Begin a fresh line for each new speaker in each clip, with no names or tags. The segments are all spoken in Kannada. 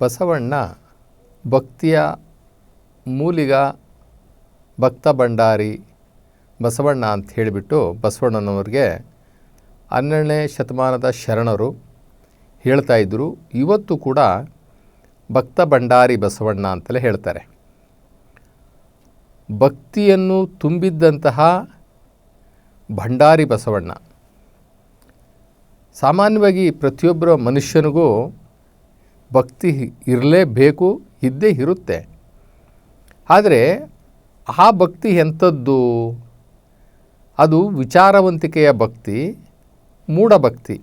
ಬಸವಣ್ಣ ಭಕ್ತಿಯ ಮೂಲಿಗ ಭಕ್ತ ಭಂಡಾರಿ ಬಸವಣ್ಣ ಅಂತ ಹೇಳಿಬಿಟ್ಟು ಬಸವಣ್ಣನವ್ರಿಗೆ ಹನ್ನೆರಡನೇ ಶತಮಾನದ ಶರಣರು ಹೇಳ್ತಾ ಇದ್ದರು ಇವತ್ತು ಕೂಡ ಭಕ್ತ ಭಂಡಾರಿ ಬಸವಣ್ಣ ಅಂತಲೇ ಹೇಳ್ತಾರೆ. ಭಕ್ತಿಯನ್ನು ತುಂಬಿದ್ದಂತಹ ಭಂಡಾರಿ ಬಸವಣ್ಣ. ಸಾಮಾನ್ಯವಾಗಿ ಪ್ರತಿಯೊಬ್ಬರ ಮನುಷ್ಯನಿಗೂ ಭಕ್ತಿ ಇರಲೇಬೇಕು, ಇದ್ದೇ ಇರುತ್ತೆ. ಆದರೆ ಆ ಭಕ್ತಿ ಎಂಥದ್ದು? ಅದು ವಿಚಾರವಂತಿಕೆಯ ಭಕ್ತಿ ಮೂಢಭಕ್ತಿ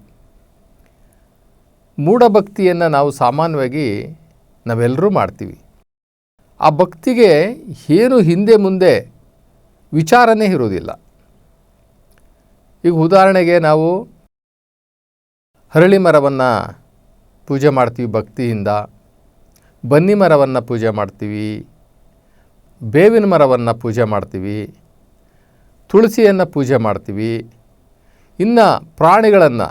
ಮೂಢಭಕ್ತಿಯನ್ನು ನಾವು ಸಾಮಾನ್ಯವಾಗಿ ನಾವೆಲ್ಲರೂ ಮಾಡ್ತೀವಿ. ಆ ಭಕ್ತಿಗೆ ಏನು ಹಿಂದೆ ಮುಂದೆ ವಿಚಾರನೇ ಇರೋದಿಲ್ಲ ಈಗ ಉದಾಹರಣೆಗೆ ನಾವು ಹರಳಿ ಮರವನ್ನು ಪೂಜೆ ಮಾಡ್ತೀವಿ ಭಕ್ತಿಯಿಂದ. ಬನ್ನಿ ಮರವನ್ನು ಪೂಜೆ ಮಾಡ್ತೀವಿ. ಬೇವಿನ ಮರವನ್ನು ಪೂಜೆ ಮಾಡ್ತೀವಿ. ತುಳಸಿಯನ್ನು ಪೂಜೆ ಮಾಡ್ತೀವಿ. ಇನ್ನು ಪ್ರಾಣಿಗಳನ್ನು,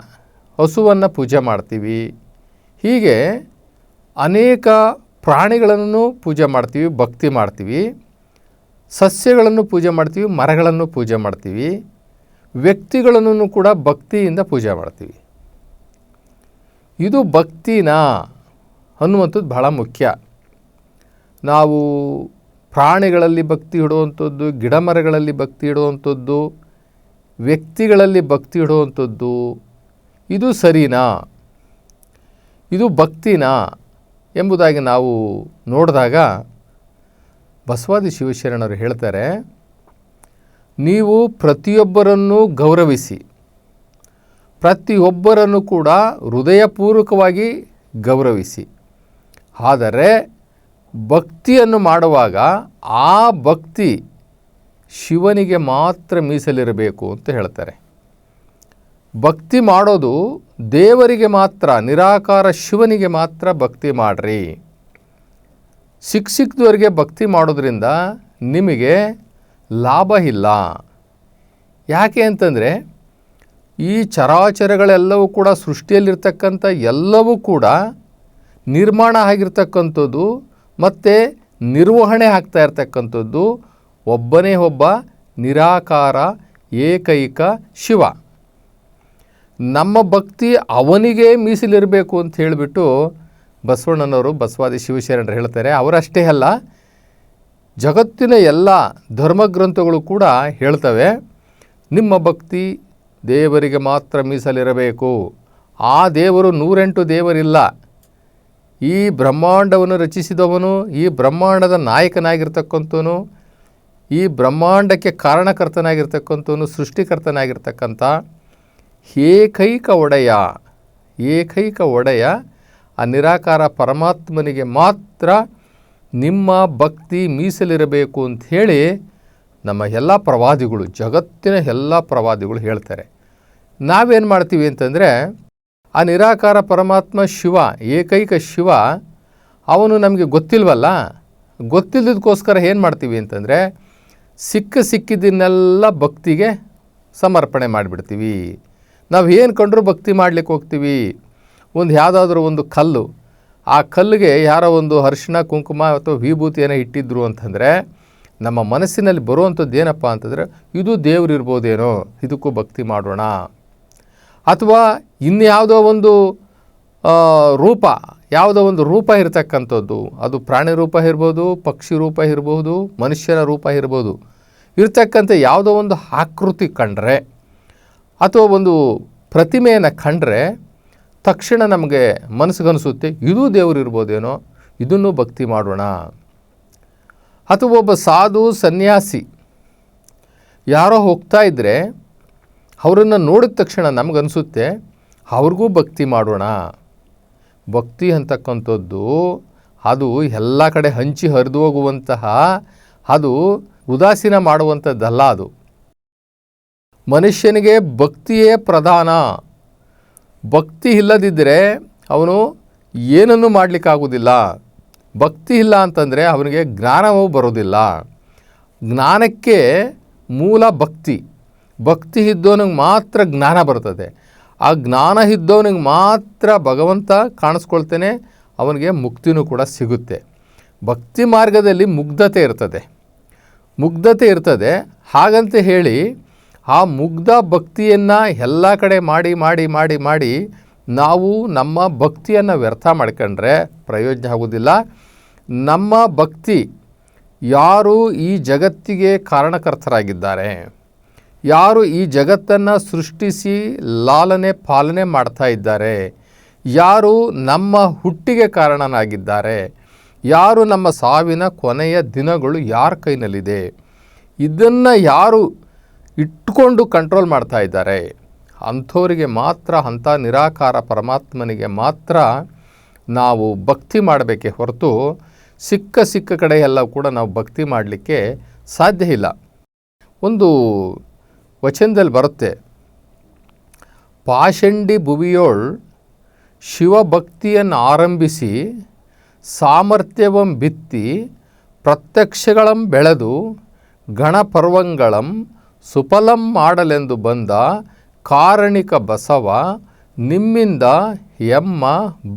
ಹಸುವನ್ನು ಪೂಜೆ ಮಾಡ್ತೀವಿ. ಹೀಗೆ ಅನೇಕ ಪ್ರಾಣಿಗಳನ್ನು ಪೂಜೆ ಮಾಡ್ತೀವಿ, ಭಕ್ತಿ ಮಾಡ್ತೀವಿ. ಸಸ್ಯಗಳನ್ನು ಪೂಜೆ ಮಾಡ್ತೀವಿ, ಮರಗಳನ್ನು ಪೂಜೆ ಮಾಡ್ತೀವಿ. ವ್ಯಕ್ತಿಗಳನ್ನು ಕೂಡ ಭಕ್ತಿಯಿಂದ ಪೂಜೆ ಮಾಡ್ತೀವಿ. ಇದು ಭಕ್ತಿನ ಅನ್ನುವಂಥದ್ದು ಬಹಳ ಮುಖ್ಯ. ನಾವು ಪ್ರಾಣಿಗಳಲ್ಲಿ ಭಕ್ತಿ ಇಡುವಂಥದ್ದು ಗಿಡ ಮರಗಳಲ್ಲಿ ಭಕ್ತಿ ಇಡುವಂಥದ್ದು, ವ್ಯಕ್ತಿಗಳಲ್ಲಿ ಭಕ್ತಿ ಇಡುವಂಥದ್ದು, ಇದು ಸರಿನಾ? ಇದು ಭಕ್ತಿನಾ ಎಂಬುದಾಗಿ ನಾವು ನೋಡಿದಾಗ ಬಸವಾದಿ ಶಿವಶರಣರು ಹೇಳ್ತಾರೆ, ನೀವು ಪ್ರತಿಯೊಬ್ಬರನ್ನು ಗೌರವಿಸಿ. ಪ್ರತಿಯೊಬ್ಬರನ್ನು ಕೂಡ ಹೃದಯಪೂರ್ವಕವಾಗಿ ಗೌರವಿಸಿ. ಆದರೆ ಭಕ್ತಿಯನ್ನು ಮಾಡುವಾಗ ಆ ಭಕ್ತಿ ಶಿವನಿಗೆ ಮಾತ್ರ ಮೀಸಲಿರಬೇಕು ಅಂತ ಹೇಳ್ತಾರೆ. ಭಕ್ತಿ ಮಾಡೋದು ದೇವರಿಗೆ ಮಾತ್ರ, ನಿರಾಕಾರ ಶಿವನಿಗೆ ಮಾತ್ರ ಭಕ್ತಿ ಮಾಡಿರಿ. ಸಿಕ್ಕ ಸಿಕ್ಕದವರಿಗೆ ಭಕ್ತಿ ಮಾಡೋದ್ರಿಂದ ನಿಮಗೆ ಲಾಭ ಇಲ್ಲ. ಯಾಕೆ ಅಂತಂದರೆ ಈ ಚರಾಚರಗಳೆಲ್ಲವೂ ಕೂಡ ಸೃಷ್ಟಿಯಲ್ಲಿರ್ತಕ್ಕಂಥ ಎಲ್ಲವೂ ಕೂಡ ನಿರ್ಮಾಣ ಆಗಿರ್ತಕ್ಕಂಥದ್ದು ಮತ್ತು ನಿರ್ವಹಣೆ ಆಗ್ತಾ ಇರ್ತಕ್ಕಂಥದ್ದು. ಒಬ್ಬನೇ ಒಬ್ಬ ನಿರಾಕಾರ, ಏಕೈಕ ಶಿವ. ನಮ್ಮ ಭಕ್ತಿ ಅವನಿಗೆ ಮೀಸಲಿರಬೇಕು ಅಂತ ಹೇಳಿಬಿಟ್ಟು ಬಸವಣ್ಣನವರು ಬಸವಾದಿ ಶಿವಶರಣರು ಹೇಳ್ತಾರೆ. ಅವರಷ್ಟೇ ಅಲ್ಲ, ಜಗತ್ತಿನ ಎಲ್ಲ ಧರ್ಮಗ್ರಂಥಗಳು ಕೂಡ ಹೇಳ್ತವೆ. ನಿಮ್ಮ ಭಕ್ತಿ ದೇವರಿಗೆ ಮಾತ್ರ ಮೀಸಲಿರಬೇಕು. ಆ ದೇವರು ನೂರೆಂಟು ದೇವರಿಲ್ಲ. ಈ ಬ್ರಹ್ಮಾಂಡವನ್ನು ರಚಿಸಿದವನು, ಈ ಬ್ರಹ್ಮಾಂಡದ ನಾಯಕನಾಗಿರ್ತಕ್ಕಂಥವನು, ಈ ಬ್ರಹ್ಮಾಂಡಕ್ಕೆ ಕಾರಣಕರ್ತನಾಗಿರ್ತಕ್ಕಂಥವನು, ಸೃಷ್ಟಿಕರ್ತನಾಗಿರ್ತಕ್ಕಂಥ ಏಕೈಕ ಒಡೆಯ ಏಕೈಕ ಒಡೆಯ, ಆ ನಿರಾಕಾರ ಪರಮಾತ್ಮನಿಗೆ ಮಾತ್ರ ನಿಮ್ಮ ಭಕ್ತಿ ಮೀಸಲಿರಬೇಕು ಅಂತ ಹೇಳಿ ನಮ್ಮ ಎಲ್ಲ ಪ್ರವಾದಿಗಳು, ಜಗತ್ತಿನ ಎಲ್ಲ ಪ್ರವಾದಿಗಳು ಹೇಳ್ತಾರೆ. ನಾವೇನು ಮಾಡ್ತೀವಿ ಅಂತಂದರೆ, ಆ ನಿರಾಕಾರ ಪರಮಾತ್ಮ ಶಿವ, ಏಕೈಕ ಶಿವ, ಅವನು ನಮಗೆ ಗೊತ್ತಿಲ್ವಲ್ಲ? ಗೊತ್ತಿಲ್ಲದಕ್ಕೋಸ್ಕರ ಏನು ಮಾಡ್ತೀವಿ ಅಂತಂದರೆ, ಸಿಕ್ಕ ಸಿಕ್ಕಿದ್ದನ್ನೆಲ್ಲ ಭಕ್ತಿಗೆ ಸಮರ್ಪಣೆ ಮಾಡಿಬಿಡ್ತೀವಿ. ನಾವು ಏನು ಕಂಡ್ರೂ ಭಕ್ತಿ ಮಾಡಲಿಕ್ಕೆ ಹೋಗ್ತೀವಿ. ಒಂದು ಯಾವುದಾದ್ರೂ ಒಂದು ಕಲ್ಲು. ಆ ಕಲ್ಲಿಗೆ ಯಾರೋ ಒಂದು ಅರಿಶಿಣ, ಕುಂಕುಮ ಅಥವಾ ವಿಭೂತಿಯನ್ನು ಇಟ್ಟಿದ್ರು ಅಂತಂದರೆ, ನಮ್ಮ ಮನಸ್ಸಿನಲ್ಲಿ ಬರುವಂಥದ್ದು ಏನಪ್ಪ ಅಂತಂದರೆ, ಇದು ದೇವ್ರು ಇರ್ಬೋದೇನೋ ಇದಕ್ಕೂ ಭಕ್ತಿ ಮಾಡೋಣ. ಅಥವಾ ಇನ್ಯಾವುದೋ ಒಂದು ರೂಪ, ಯಾವುದೋ ಒಂದು ರೂಪ ಇರತಕ್ಕಂಥದ್ದು. ಅದು ಪ್ರಾಣಿ ರೂಪ ಇರ್ಬೋದು, ಪಕ್ಷಿ ರೂಪ ಇರ್ಬೋದು, ಮನುಷ್ಯನ ರೂಪ ಇರ್ಬೋದು. ಇರ್ತಕ್ಕಂಥ ಯಾವುದೋ ಒಂದು ಆಕೃತಿ ಕಂಡ್ರೆ ಅಥವಾ ಒಂದು ಪ್ರತಿಮೆಯನ್ನು ಕಂಡ್ರೆ ತಕ್ಷಣ ನಮಗೆ ಮನಸ್ಸಿಗನಿಸುತ್ತೆ, ಇದು ದೇವರು ಇರ್ಬೋದೇನೋ, ಇದನ್ನು ಭಕ್ತಿ ಮಾಡೋಣ. ಅಥವಾ ಒಬ್ಬ ಸಾಧು ಸನ್ಯಾಸಿ ಯಾರೋ ಹೋಗ್ತಾ ಇದ್ದರೆ ಅವರನ್ನು ನೋಡಿದ ತಕ್ಷಣ ನಮಗನ್ಸುತ್ತೆ, ಅವ್ರಿಗೂ ಭಕ್ತಿ ಮಾಡೋಣ. ಭಕ್ತಿ ಅಂತಕ್ಕಂಥದ್ದು, ಅದು ಎಲ್ಲ ಕಡೆ ಹಂಚಿ ಹರಿದು ಹೋಗುವಂತಹ, ಅದು ಉದಾಸೀನ ಮಾಡುವಂಥದ್ದಲ್ಲ ಅದು. ಮನುಷ್ಯನಿಗೆ ಭಕ್ತಿಯೇ ಪ್ರಧಾನ. ಭಕ್ತಿ ಇಲ್ಲದಿದ್ದರೆ ಅವನು ಏನನ್ನು ಮಾಡಲಿಕ್ಕಾಗೋದಿಲ್ಲ. ಭಕ್ತಿ ಇಲ್ಲ ಅಂತಂದರೆ ಅವನಿಗೆ ಜ್ಞಾನವೂ ಬರೋದಿಲ್ಲ. ಜ್ಞಾನಕ್ಕೆ ಮೂಲ ಭಕ್ತಿ. ಭಕ್ತಿ ಇದ್ದವನಿಗೆ ಮಾತ್ರ ಜ್ಞಾನ ಬರ್ತದೆ. ಆ ಜ್ಞಾನ ಇದ್ದವನಿಗೆ ಮಾತ್ರ ಭಗವಂತ ಕಾಣಿಸ್ಕೊಳ್ತೇನೆ, ಅವನಿಗೆ ಮುಕ್ತಿನೂ ಕೂಡ ಸಿಗುತ್ತೆ. ಭಕ್ತಿ ಮಾರ್ಗದಲ್ಲಿ ಮುಗ್ಧತೆ ಇರ್ತದೆ. ಮುಗ್ಧತೆ ಇರ್ತದೆ. ಹಾಗಂತ ಹೇಳಿ ಆ ಮುಗ್ಧ ಭಕ್ತಿಯನ್ನು ಎಲ್ಲ ಕಡೆ ಮಾಡಿ ಮಾಡಿ ಮಾಡಿ ಮಾಡಿ ನಾವು ನಮ್ಮ ಭಕ್ತಿಯನ್ನು ವ್ಯರ್ಥ ಮಾಡ್ಕೊಂಡ್ರೆ ಪ್ರಯೋಜನ ಆಗೋದಿಲ್ಲ ನಮ್ಮ ಭಕ್ತಿ ಯಾರು ಈ ಜಗತ್ತಿಗೆ ಕಾರಣಕರ್ತರಾಗಿದ್ದಾರೆ? ಯಾರು ಈ ಜಗತ್ತನ್ನು ಸೃಷ್ಟಿಸಿ ಲಾಲನೆ ಪಾಲನೆ ಮಾಡ್ತಾ ಇದ್ದಾರೆ, ಯಾರು ನಮ್ಮ ಹುಟ್ಟಿಗೆ ಕಾರಣನಾಗಿದ್ದಾರೆ, ಯಾರು ನಮ್ಮ ಸಾವಿನ ಕೊನೆಯ ದಿನಗಳು ಯಾರ ಕೈನಲ್ಲಿದೆ, ಇದನ್ನು ಯಾರು ಇಟ್ಟುಕೊಂಡು ಕಂಟ್ರೋಲ್ ಮಾಡ್ತಾ ಇದ್ದಾರೆ ಅಂಥವರಿಗೆ ಮಾತ್ರ, ಅಂಥ ನಿರಾಕಾರ ಪರಮಾತ್ಮನಿಗೆ ಮಾತ್ರ ನಾವು ಭಕ್ತಿ ಮಾಡಬೇಕೇ ಹೊರತು ಸಿಕ್ಕ ಸಿಕ್ಕ ಕಡೆ ಎಲ್ಲ ಕೂಡ ನಾವು ಭಕ್ತಿ ಮಾಡಲಿಕ್ಕೆ ಸಾಧ್ಯ ಇಲ್ಲ. ಒಂದು ವಚನದಲ್ಲಿ ಬರುತ್ತೆ, ಪಾಷಂಡಿ ಭುವಿಯೋಳ್ ಶಿವಭಕ್ತಿಯನ್ನು ಆರಂಭಿಸಿ ಸಾಮರ್ಥ್ಯವಂ ಬಿತ್ತಿ ಪ್ರತ್ಯಕ್ಷಗಳಂ ಬೆಳೆದು ಗಣಪರ್ವಂಗಳಂ ಸುಫಲಂ ಮಾಡಲೆಂದು ಬಂದ ಕಾರಣಿಕ ಬಸವ ನಿಮ್ಮಿಂದ ಎಮ್ಮ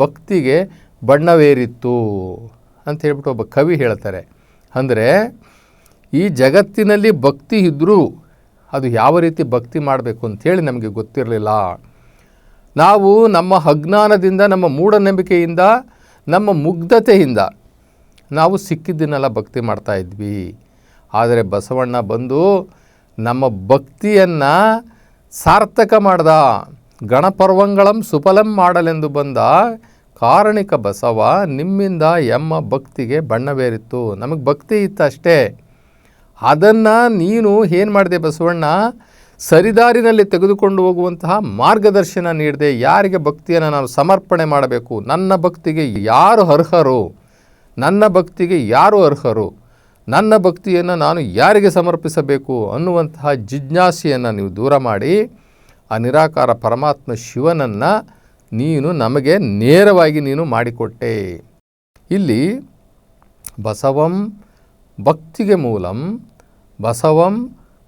ಭಕ್ತಿಗೆ ಬಣ್ಣವೇರಿತ್ತು ಅಂತ ಹೇಳ್ಬಿಟ್ಟು ಒಬ್ಬ ಕವಿ ಹೇಳ್ತಾರೆ. ಅಂದರೆ ಈ ಜಗತ್ತಿನಲ್ಲಿ ಭಕ್ತಿ ಇದ್ದರೂ ಅದು ಯಾವ ರೀತಿ ಭಕ್ತಿ ಮಾಡಬೇಕು ಅಂಥೇಳಿ ನಮಗೆ ಗೊತ್ತಿರಲಿಲ್ಲ. ನಾವು ನಮ್ಮ ಅಜ್ಞಾನದಿಂದ, ನಮ್ಮ ಮೂಢನಂಬಿಕೆಯಿಂದ, ನಮ್ಮ ಮುಗ್ಧತೆಯಿಂದ ನಾವು ಸಿಕ್ಕಿದ್ದನ್ನೆಲ್ಲ ಭಕ್ತಿ ಮಾಡ್ತಾ ಇದ್ವಿ. ಆದರೆ ಬಸವಣ್ಣ ಬಂದು ನಮ್ಮ ಭಕ್ತಿಯನ್ನು ಸಾರ್ಥಕ ಮಾಡ್ದ. ಗಣಪರ್ವಂಗಳಂ ಸುಫಲಂ ಮಾಡಲೆಂದು ಬಂದ ಕಾರಣಿಕ ಬಸವ ನಿಮ್ಮಿಂದ ಎಮ್ಮ ಭಕ್ತಿಗೆ ಬಣ್ಣವೇರಿತ್ತು ನಮಗೆ ಭಕ್ತಿ ಇತ್ತು ಅಷ್ಟೇ. ಅದನ್ನು ನೀನು ಏನು ಮಾಡಿದೆ ಬಸವಣ್ಣ? ಸರಿದಾರಿನಲ್ಲಿ ತೆಗೆದುಕೊಂಡು ಹೋಗುವಂತಹ ಮಾರ್ಗದರ್ಶನ ನೀಡಿದೆ ಯಾರಿಗೆ ಭಕ್ತಿಯನ್ನು ನಾನು ಸಮರ್ಪಣೆ ಮಾಡಬೇಕು? ನನ್ನ ಭಕ್ತಿಗೆ ಯಾರು ಅರ್ಹರು? ನನ್ನ ಭಕ್ತಿಗೆ ಯಾರು ಅರ್ಹರು? ನನ್ನ ಭಕ್ತಿಯನ್ನು ನಾನು ಯಾರಿಗೆ ಸಮರ್ಪಿಸಬೇಕು ಅನ್ನುವಂತಹ ಜಿಜ್ಞಾಸೆಯನ್ನು ನೀವು ದೂರ ಮಾಡಿ, ಆ ನಿರಾಕಾರ ಪರಮಾತ್ಮ ಶಿವನನ್ನು ನೀನು ನಮಗೆ ನೇರವಾಗಿ ನೀನು ಮಾಡಿಕೊಟ್ಟೆ. ಇಲ್ಲಿ ಬಸವಂ ಭಕ್ತಿಗೆ ಮೂಲಂ, ಬಸವಂ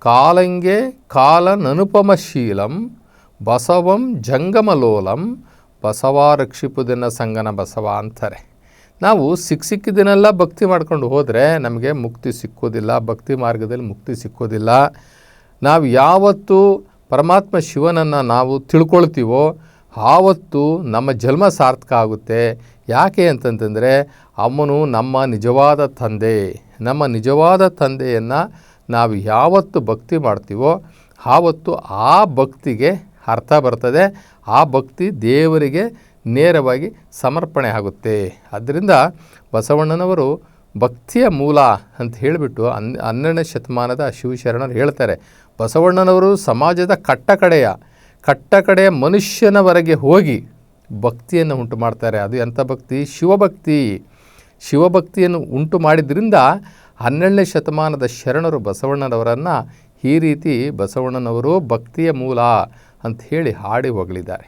ಕಾಲಂಗೆ ಕಾಲನನುಪಮಶೀಲಂ, ಬಸವಂ ಜಂಗಮಲೋಲಂ ಬಸವಾರಕ್ಷಿಪುದನ್ನ ಸಂಗನ ಬಸವ ಅಂತಾರೆ. ನಾವು ಸಿಕ್ಕ ಸಿಕ್ಕಿದ್ದನ್ನೆಲ್ಲ ಭಕ್ತಿ ಮಾಡ್ಕೊಂಡು ಹೋದರೆ ನಮಗೆ ಮುಕ್ತಿ ಸಿಕ್ಕೋದಿಲ್ಲ, ಭಕ್ತಿ ಮಾರ್ಗದಲ್ಲಿ ಮುಕ್ತಿ ಸಿಕ್ಕೋದಿಲ್ಲ. ನಾವು ಯಾವತ್ತು ಪರಮಾತ್ಮ ಶಿವನನ್ನು ನಾವು ತಿಳ್ಕೊಳ್ತೀವೋ, ಆವತ್ತು ನಮ್ಮ ಜನ್ಮ ಸಾರ್ಥಕ ಆಗುತ್ತೆ. ಯಾಕೆ ಅಂತಂತಂದರೆ ಅವನು ನಮ್ಮ ನಿಜವಾದ ತಂದೆ. ನಮ್ಮ ನಿಜವಾದ ತಂದೆಯನ್ನು ನಾವು ಯಾವತ್ತು ಭಕ್ತಿ ಮಾಡ್ತೀವೋ ಆವತ್ತು ಆ ಭಕ್ತಿಗೆ ಅರ್ಥ ಬರ್ತದೆ. ಆ ಭಕ್ತಿ ದೇವರಿಗೆ ನೇರವಾಗಿ ಸಮರ್ಪಣೆ ಆಗುತ್ತೆ. ಆದ್ದರಿಂದ ಬಸವಣ್ಣನವರು ಭಕ್ತಿಯ ಮೂಲ ಅಂತ ಹೇಳಿಬಿಟ್ಟು ಹನ್, ಹನ್ನೆರಡನೇ ಶತಮಾನದ ಶಿವಶರಣರು ಹೇಳ್ತಾರೆ. ಬಸವಣ್ಣನವರು ಸಮಾಜದ ಕಟ್ಟಕಡೆಯ ಕಟ್ಟಕಡೆಯ ಕಟ್ಟ ಕಡೆಯ ಮನುಷ್ಯನವರೆಗೆ ಹೋಗಿ ಭಕ್ತಿಯನ್ನು ಉಂಟು ಮಾಡ್ತಾರೆ. ಅದು ಎಂಥ ಭಕ್ತಿ? ಶಿವಭಕ್ತಿ. ಶಿವಭಕ್ತಿಯನ್ನು ಉಂಟು ಮಾಡಿದ್ರಿಂದ ಹನ್ನೆರಡನೇ ಶತಮಾನದ ಶರಣರು ಬಸವಣ್ಣನವರನ್ನು ಈ ರೀತಿ ಬಸವಣ್ಣನವರು ಭಕ್ತಿಯ ಮೂಲ ಅಂತ ಹೇಳಿ ಹಾಡಿ ಹೊಗಳಿದ್ದಾರೆ